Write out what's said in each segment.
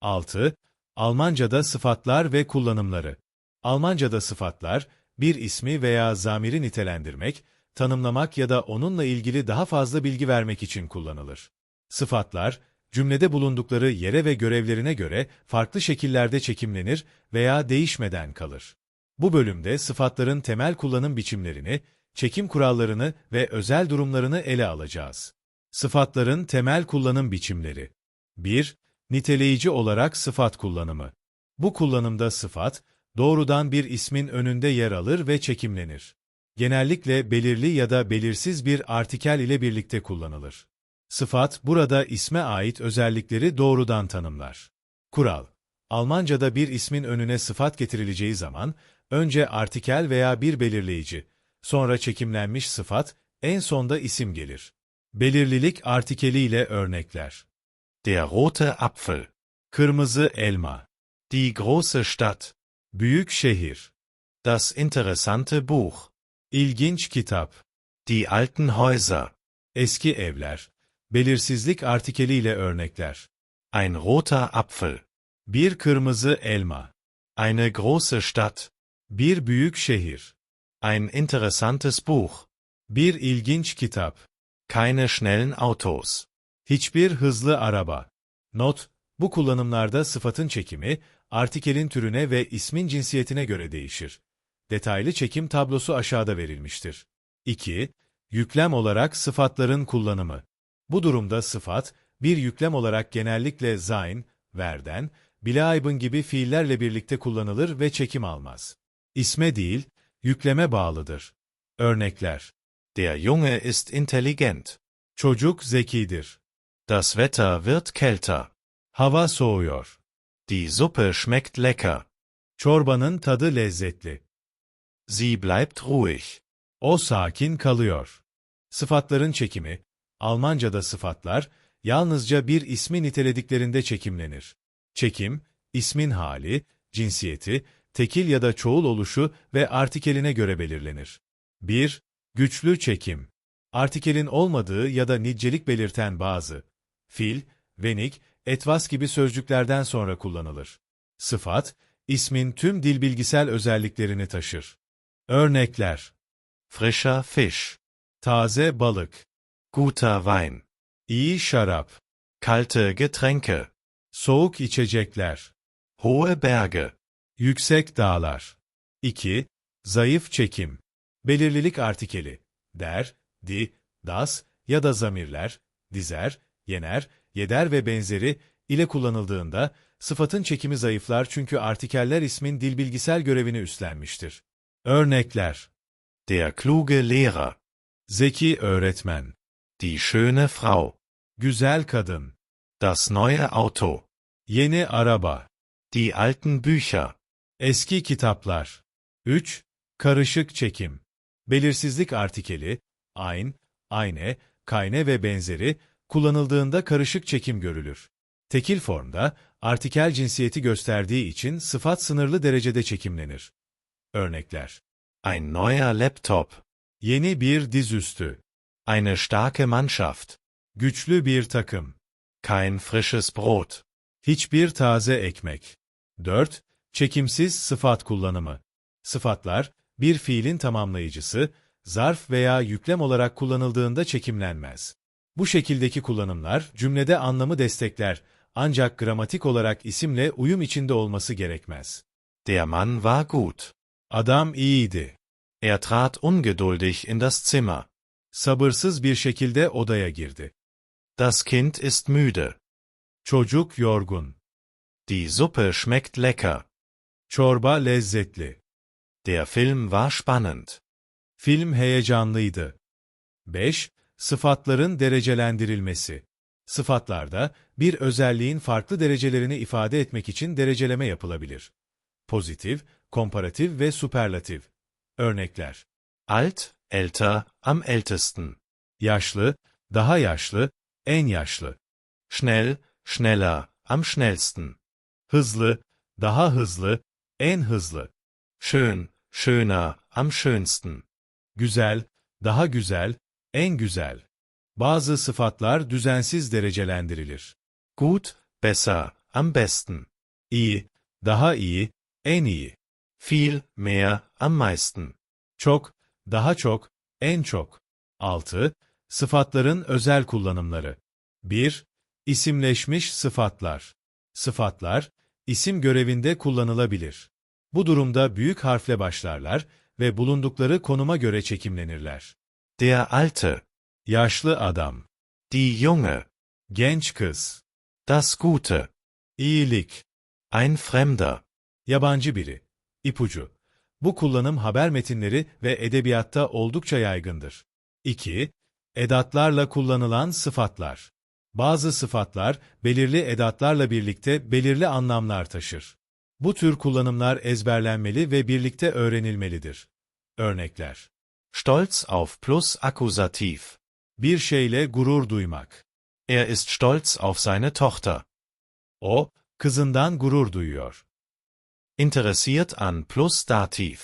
6. Almancada sıfatlar ve kullanımları. Almancada sıfatlar, bir ismi veya zamiri nitelendirmek, tanımlamak ya da onunla ilgili daha fazla bilgi vermek için kullanılır. Sıfatlar, cümlede bulundukları yere ve görevlerine göre farklı şekillerde çekimlenir veya değişmeden kalır. Bu bölümde sıfatların temel kullanım biçimlerini, çekim kurallarını ve özel durumlarını ele alacağız. Sıfatların temel kullanım biçimleri 1. Niteleyici olarak sıfat kullanımı. Bu kullanımda sıfat, doğrudan bir ismin önünde yer alır ve çekimlenir. Genellikle belirli ya da belirsiz bir artikel ile birlikte kullanılır. Sıfat, burada isme ait özellikleri doğrudan tanımlar. Kural Almancada bir ismin önüne sıfat getirileceği zaman, önce artikel veya bir belirleyici, sonra çekimlenmiş sıfat, en sonda isim gelir. Belirlilik artikeliyle örnekler. Der rote Apfel. Kırmızı elma, Die große Stadt. büyük şehir, Das interessante Buch. ilginç kitap, Die alten Häuser. eski evler, belirsizlik artikeliyle örnekler. Ein roter Apfel. Bir kırmızı elma, Eine große Stadt. bir büyük şehir, Ein interessantes Buch. bir ilginç kitap, Keine schnellen Autos. Hiçbir hızlı araba. Not, bu kullanımlarda sıfatın çekimi, artikelin türüne ve ismin cinsiyetine göre değişir. Detaylı çekim tablosu aşağıda verilmiştir. 2. Yüklem olarak sıfatların kullanımı. Bu durumda sıfat, bir yüklem olarak genellikle sein, verden, bleiben gibi fiillerle birlikte kullanılır ve çekim almaz. İsme değil, yükleme bağlıdır. Örnekler. Der Junge ist intelligent. Çocuk zekidir. Das Wetter wird kälter. Hava soğuyor. Die Suppe schmeckt lecker. Çorbanın tadı lezzetli. Sie bleibt ruhig. O sakin kalıyor. Sıfatların çekimi, Almancada sıfatlar, yalnızca bir ismi nitelediklerinde çekimlenir. Çekim, ismin hali, cinsiyeti, tekil ya da çoğul oluşu ve artikeline göre belirlenir. 1. Güçlü çekim. Artikelin olmadığı ya da nicelik belirten bazı, fil, venik, etwas gibi sözcüklerden sonra kullanılır. Sıfat, ismin tüm dilbilgisel özelliklerini taşır. Örnekler Frischer Fisch. Taze balık, Guter Wein. iyi şarap, Kalte Getränke. soğuk içecekler, Hohe Berge. yüksek dağlar. 2. Zayıf çekim. Belirlilik artikeli. Der, di, das ya da zamirler, dizer, yener, yeder ve benzeri ile kullanıldığında sıfatın çekimi zayıflar çünkü artikeller ismin dilbilgisel görevini üstlenmiştir. Örnekler. Der kluge Lehrer. Zeki öğretmen, Die schöne Frau. güzel kadın, Das neue Auto. yeni araba, Die alten Bücher. eski kitaplar. 3. Karışık çekim. Belirsizlik artikeli, ein, eine, kayne ve benzeri kullanıldığında karışık çekim görülür. Tekil formda artikel cinsiyeti gösterdiği için sıfat sınırlı derecede çekimlenir. Örnekler. Ein neuer Laptop. Yeni bir dizüstü, Eine starke Mannschaft. güçlü bir takım, Kein frisches Brot. hiçbir taze ekmek. 4. Çekimsiz sıfat kullanımı. Sıfatlar, bir fiilin tamamlayıcısı, zarf veya yüklem olarak kullanıldığında çekimlenmez. Bu şekildeki kullanımlar cümlede anlamı destekler ancak gramatik olarak isimle uyum içinde olması gerekmez. Der Mann war gut. Adam iyiydi. Er trat ungeduldig in das Zimmer. Sabırsız bir şekilde odaya girdi. Das Kind ist müde. Çocuk yorgun. Die Suppe schmeckt lecker. Çorba lezzetli. Der Film war spannend. Film heyecanlıydı. 5. Sıfatların derecelendirilmesi. Sıfatlarda bir özelliğin farklı derecelerini ifade etmek için dereceleme yapılabilir. Pozitif, komparatif ve süperlatif. Örnekler. Alt, älter, am ältesten. Yaşlı, daha yaşlı, en yaşlı. Schnell, schneller, am schnellsten. Hızlı, daha hızlı, en hızlı. Schön, schöner, am schönsten. Güzel, daha güzel, en güzel. Bazı sıfatlar düzensiz derecelendirilir. Gut, besser, am besten. iyi, daha iyi, en iyi, Viel, mehr, am meisten. çok, daha çok, en çok. 6. Sıfatların özel kullanımları. 1. İsimleşmiş sıfatlar. Sıfatlar, isim görevinde kullanılabilir. Bu durumda büyük harfle başlarlar ve bulundukları konuma göre çekimlenirler. Der Alte, Yaşlı adam, die Junge, genç kız, das Gute, iyilik, ein Fremder. yabancı biri, ipucu. Bu kullanım haber metinleri ve edebiyatta oldukça yaygındır. 2. Edatlarla kullanılan sıfatlar. Bazı sıfatlar belirli edatlarla birlikte belirli anlamlar taşır. Bu tür kullanımlar ezberlenmeli ve birlikte öğrenilmelidir. Örnekler. Stolz auf plus Akkusativ. Bir şeyle gurur duymak. Er ist stolz auf seine Tochter. O, kızından gurur duyuyor. Interessiert an plus Dativ.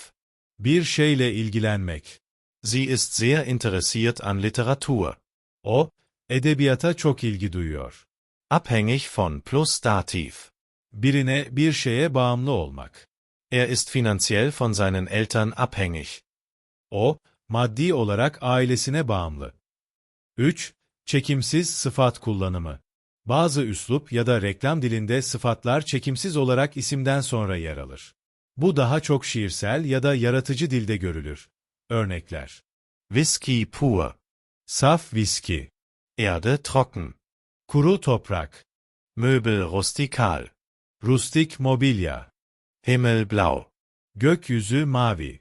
Bir şeyle ilgilenmek. Sie ist sehr interessiert an Literatur. O, edebiyata çok ilgi duyuyor. Abhängig von plus Dativ. Birine bir şeye bağımlı olmak. Er ist finanziell von seinen Eltern abhängig. O, maddi olarak ailesine bağımlı. 3. Çekimsiz sıfat kullanımı. Bazı üslup ya da reklam dilinde sıfatlar çekimsiz olarak isimden sonra yer alır. Bu daha çok şiirsel ya da yaratıcı dilde görülür. Örnekler. Whisky pur. Saf viski, Erde trocken. kuru toprak, Möbel rustikal. rustik mobilya, Himmel blau. gökyüzü mavi.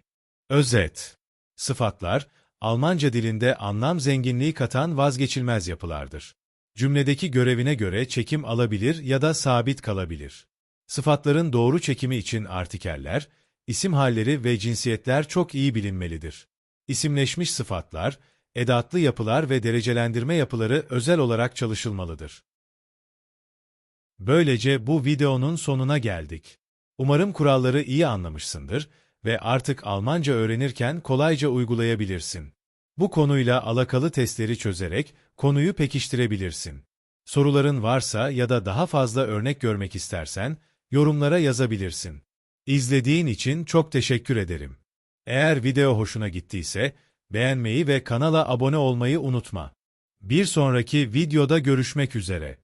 Özet. Sıfatlar, Almanca dilinde anlam zenginliği katan vazgeçilmez yapılardır. Cümledeki görevine göre çekim alabilir ya da sabit kalabilir. Sıfatların doğru çekimi için artikeller, isim halleri ve cinsiyetler çok iyi bilinmelidir. İsimleşmiş sıfatlar, edatlı yapılar ve derecelendirme yapıları özel olarak çalışılmalıdır. Böylece bu videonun sonuna geldik. Umarım kuralları iyi anlamışsındır ve artık Almanca öğrenirken kolayca uygulayabilirsin. Bu konuyla alakalı testleri çözerek konuyu pekiştirebilirsin. Soruların varsa ya da daha fazla örnek görmek istersen yorumlara yazabilirsin. İzlediğin için çok teşekkür ederim. Eğer video hoşuna gittiyse beğenmeyi ve kanala abone olmayı unutma. Bir sonraki videoda görüşmek üzere.